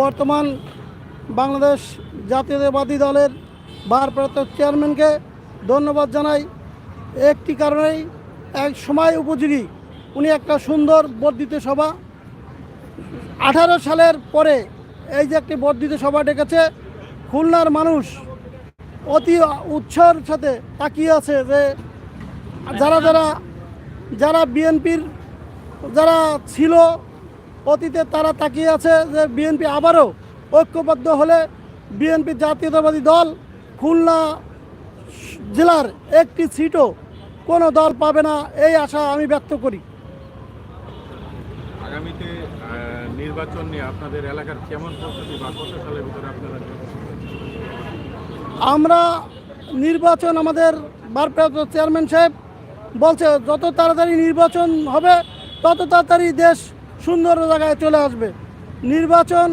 বর্তমান বাংলাদেশ জাতীয়তাবাদী দলের ভারপ্রাপ্ত চেয়ারম্যানকে ধন্যবাদ জানাই। একটি কারণেই এক সময় উপযোগী। উনি একটা সুন্দর বর্ধিত সভা। আঠারো সালের পরে এই যে একটি বর্ধিত সভা ডেকেছে, খুলনার মানুষ অতি উৎসার সাথে তাকিয়ে আছে যে যারা যারা যারা বিএনপির, যারা ছিল অতীতে তারা তাকিয়ে আছে যে বিএনপি আবারও ঐক্যবদ্ধ হলে বিএনপি জাতীয়তাবাদী দল খুলনা জেলার একটি সিটও কোনো দল পাবে না এই আশা আমি ব্যক্ত করি। আগামীতে নির্বাচন নিয়ে আপনাদের এলাকার কেমন প্রস্তুতি বা কত সালের ভিতরে আপনারা আমরা নির্বাচন আমাদের ভারপ্রাপ্ত চেয়ারম্যান সাহেব বলছে যত তাড়াতাড়ি নির্বাচন হবে তত তাড়াতাড়ি দেশ সুন্দর জায়গায় চলে আসবে। নির্বাচন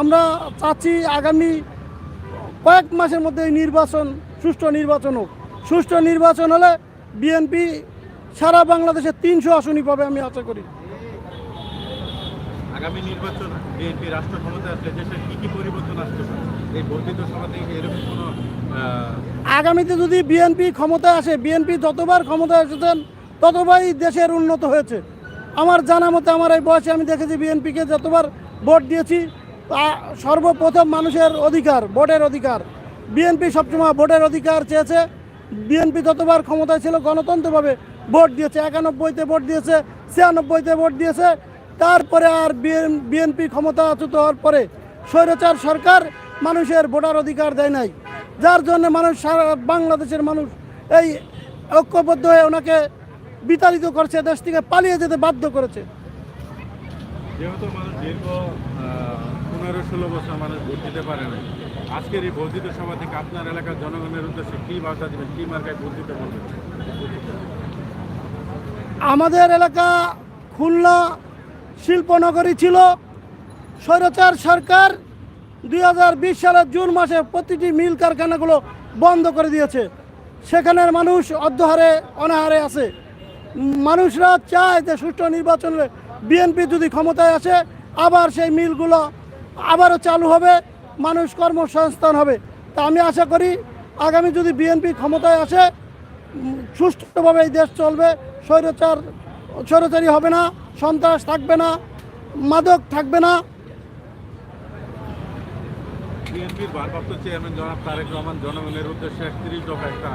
আমরা চাচ্ছি আগামী কয়েক মাসের মধ্যে এই নির্বাচন সুষ্ঠু নির্বাচন হোক। সুষ্ঠু নির্বাচন হলে বিএনপি সারা বাংলাদেশে তিনশো আসনই পাবে আমি আশা করি। আগামী নির্বাচন বিএনপি রাষ্ট্র ক্ষমতায় আসলে দেশের কি কি পরিবর্তন আসতে পারে? এই বর্ধিত সভা থেকে এরকম কোনো আগামীতে যদি বিএনপি ক্ষমতায় আসে বিএনপি যতবার ক্ষমতায় এসেছেন ততবারই দেশের উন্নত হয়েছে। আমার জানা মতে আমার এই বয়সে আমি দেখেছি বিএনপিকে যতবার ভোট দিয়েছি সর্বপ্রথম মানুষের অধিকার, ভোটের অধিকার। বিএনপি সবসময় ভোটের অধিকার চেয়েছে। বিএনপি যতবার ক্ষমতায় ছিল, গণতন্ত্রভাবে ভোট দিয়েছে। একানব্বইতে ভোট দিয়েছে, ছিয়ানব্বইতে ভোট দিয়েছে। তারপরে আর বিএনপি ক্ষমতা ক্ষমতাচ্যুত হওয়ার পরে স্বৈরাচার সরকার মানুষের ভোটার অধিকার দেয় নাই। যার জন্য মানুষ সারা বাংলাদেশের মানুষ এই ঐক্যবদ্ধ হয়ে ওনাকে বিতাড়িত করছে দেশ থেকে পালিয়ে যেতে বাধ্য করেছে। যেহেতু মানুষ দীর্ঘ পনেরো ষোলো বছর মানুষ ভোট দিতে পারে না আজকের এই বর্ধিত সভা থেকে আপনার এলাকার জনগণের উদ্দেশ্যে কী বার্তা দেবেন? কী মার্কায় ভোট দিতে বলবেন? আমাদের এলাকা খুলনা শিল্পনগরী ছিল। স্বৈরাচার সরকার দুই হাজার বিশ সালের জুন মাসে প্রতিটি মিল কারখানাগুলো বন্ধ করে দিয়েছে। সেখানের মানুষ অর্ধহারে অনাহারে আছে। মানুষরা চায় যে সুষ্ঠু নির্বাচন বিএনপি যদি ক্ষমতায় আসে, আবার সেই মিলগুলো আবারও চালু হবে, মানুষ কর্মসংস্থান হবে। তা আমি আশা করি আগামী যদি বিএনপি ক্ষমতায় আসে সুষ্ঠুভাবে এই দেশ চলবে, স্বৈরাচার, স্বৈরাচারী হবে না, সন্ত্রাস থাকবে না, মাদক থাকবে না। বিএনপির ভারপ্রাপ্ত চেয়ারম্যান জনাব তারেক রহমান জনগণের উদ্দেশ্যে একত্রিশ একটা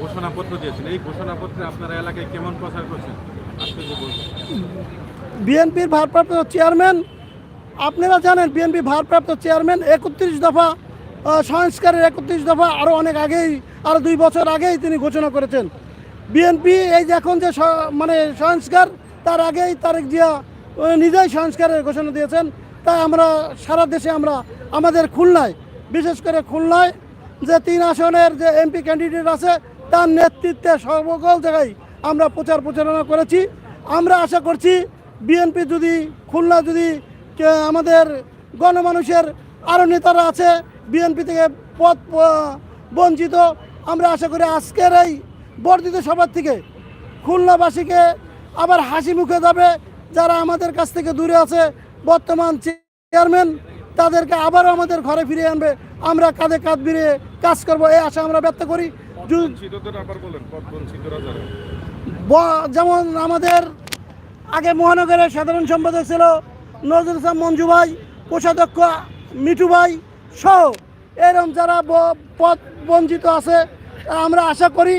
ঘোষণাপত্র দিয়েছেন। এই ঘোষণাপত্রে আপনারা এলাকায় কেমন প্রচার করছেন? বিএনপির ভারপ্রাপ্ত চেয়ারম্যান, আপনারা জানেন বিএনপি ভারপ্রাপ্ত চেয়ারম্যান একত্রিশ দফা সংস্কারের একত্রিশ দফা আরও অনেক আগেই আরও দুই বছর আগেই তিনি ঘোষণা করেছেন। বিএনপি এই যে এখন যে মানে সংস্কার, তার আগেই তারেক জিয়া নিজেই সংস্কারের ঘোষণা দিয়েছেন। তাই আমরা সারা দেশে আমরা, আমাদের খুলনায়, বিশেষ করে খুলনায় যে তিন আসনের যে এমপি ক্যান্ডিডেট আছে, তার নেতৃত্বে সর্বকল জায়গায় আমরা প্রচার প্রচারণা করেছি। আমরা আশা করছি বিএনপি যদি, খুলনা যদি আমাদের গণমানুষের আরও নেতারা আছে, বিএনপি থেকে পথ বঞ্চিত, আমরা আশা করি আজকের এই বর্ধিত সভার থেকে খুলনাবাসীকে আবার হাসি মুখে যাবে, যারা আমাদের কাছ থেকে দূরে আছে। বর্তমান চেয়ারম্যান তাদেরকে আবারও আমাদের ঘরে ফিরে আনবে। আমরা কাঁধে কাঁধ ভিড়ে কাজ করব এই আশা আমরা ব্যক্ত করি। যেমন আমাদের আগে মহানগরের সাধারণ সম্পাদক ছিল নজরুল ইসলাম মঞ্জু ভাই কোষাধ্যক্ষ মিঠু ভাই সহ এরকম যারা পদ বঞ্চিত আছে আমরা আশা করি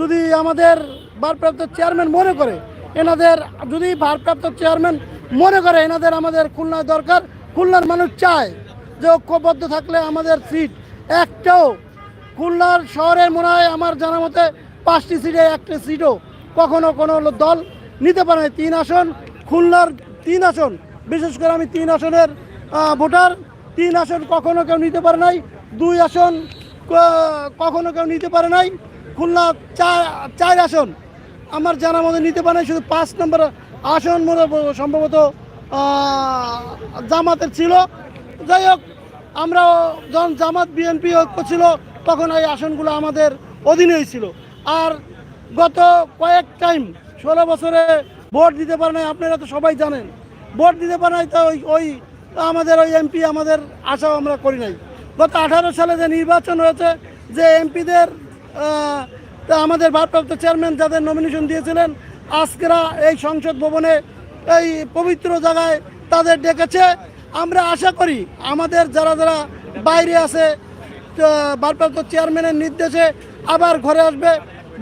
যদি আমাদের ভারপ্রাপ্ত চেয়ারম্যান মনে করে এনাদের যদি ভারপ্রাপ্ত চেয়ারম্যান মনে করে এনাদের আমাদের খুলনায় দরকার খুলনার মানুষ চায় যে ঐক্যবদ্ধ থাকলে আমাদের সিট। একটাও খুলনার শহরের মনে হয় আমার জানা মতে পাঁচটি সিটে একটা সিটও কখনো কোনো দল নিতে পারে তিন আসন, খুলনার তিন আসন, বিশেষ করে আমি তিন আসনের ভোটার। তিন আসন কখনো কেউ নিতে পারে নাই, দুই আসন কখনো কেউ নিতে পারে নাই। খুলনা চার চার আসন আমার জানা মতে নিতে পারে শুধু পাঁচ নম্বর আসন মনে সম্ভবত জামাতের ছিল। যাই হোক আমরা যখন জামাত, বিএনপি, ঐক্য ছিল, তখন এই আসনগুলো আমাদের অধীনেই ছিল। আর গত কয়েক টাইম, ষোলো বছরে ভোট দিতে পারে নাই, আপনারা তো সবাই জানেন। ভোট দিতে পারে নাই তো ওই ওই আমাদের ওই এমপি, আমাদের আশাও আমরা করি নাই। গত আঠারো সালে যে নির্বাচন হয়েছে, যে এমপিদের আমাদের ভারপ্রাপ্ত চেয়ারম্যান যাদের নমিনেশন দিয়েছিলেন, আজকেরা এই সংসদ ভবনে এই পবিত্র জায়গায় তাদের ডেকেছে। আমরা আশা করি আমাদের যারা যারা বাইরে আছে ভারপ্রাপ্ত চেয়ারম্যানের নির্দেশে আবার ঘরে আসবে।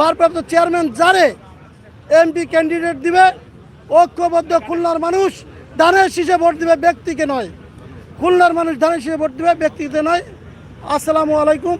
ভারপ্রাপ্ত চেয়ারম্যান যারে এমপি ক্যান্ডিডেট দিবে, ঐক্যবদ্ধ খুলনার মানুষ ধানের শীষে ভোট দিবে ব্যক্তিকে নয়। খুলনার মানুষ ধানের শীষে ভোট দিবে ব্যক্তিকে নয়। আসসালামু আলাইকুম।